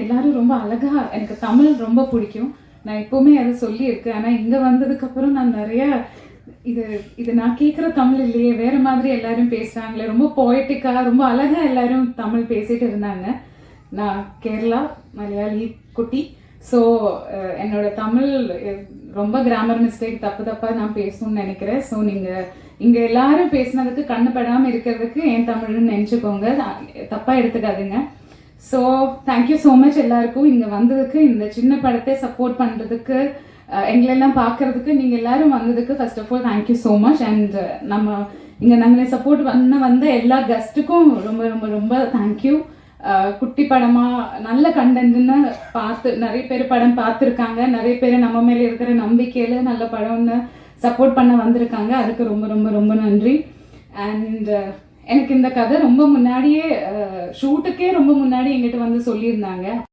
எல்லாரும் ரொம்ப அழகா எனக்கு தமிழ் ரொம்ப பிடிக்கும். நான் எப்பவுமே அதை சொல்லியிருக்கேன். ஆனால் இங்கே வந்ததுக்கப்புறம் நான் நிறைய இது இது நான் கேட்குற தமிழ் இல்லையே வேற மாதிரி எல்லாரும் பேசுகிறாங்களே ரொம்ப போயட்டிக்காக ரொம்ப அழகா எல்லாரும் தமிழ் பேசிட்டு இருந்தாங்க. நான் கேரளா மலையாளி குட்டி. ஸோ என்னோட தமிழ் ரொம்ப கிராமர் மிஸ்டேக் தப்பு தப்பாக நான் பேசணும்னு நினைக்கிறேன். ஸோ நீங்கள் இங்கே எல்லாரும் பேசுனதுக்கு கண்ணு படாமல் இருக்கிறதுக்கு என் தமிழ்னு நினச்சிக்கோங்க. தப்பாக எடுத்துக்காதுங்க. So thank you so much எல்லாருக்கும். இங்கே வந்ததுக்கு இந்த சின்ன படத்தை சப்போர்ட் பண்ணுறதுக்கு எங்களெல்லாம் பார்க்கறதுக்கு நீங்கள் எல்லாரும் வந்ததுக்கு first of all thank you so much and நம்ம இங்கே நாங்கள் சப்போர்ட் பண்ண வந்த எல்லா கெஸ்ட்டுக்கும் ரொம்ப ரொம்ப ரொம்ப தேங்க்யூ குட்டி படமாக நல்ல கண்டென்ட்னு பார்த்து நிறைய பேர் படம் பார்த்துருக்காங்க. நிறைய பேர் நம்ம மேலே இருக்கிற நம்பிக்கையில் நல்ல படம்னு சப்போர்ட் பண்ண வந்திருக்காங்க. அதுக்கு ரொம்ப ரொம்ப ரொம்ப நன்றி. அண்ட் எனக்கு இந்த கதை ரொம்ப முன்னாடியே ஷூட்டுக்கே ரொம்ப முன்னாடி எங்கிட்ட வந்து சொல்லியிருந்தாங்க.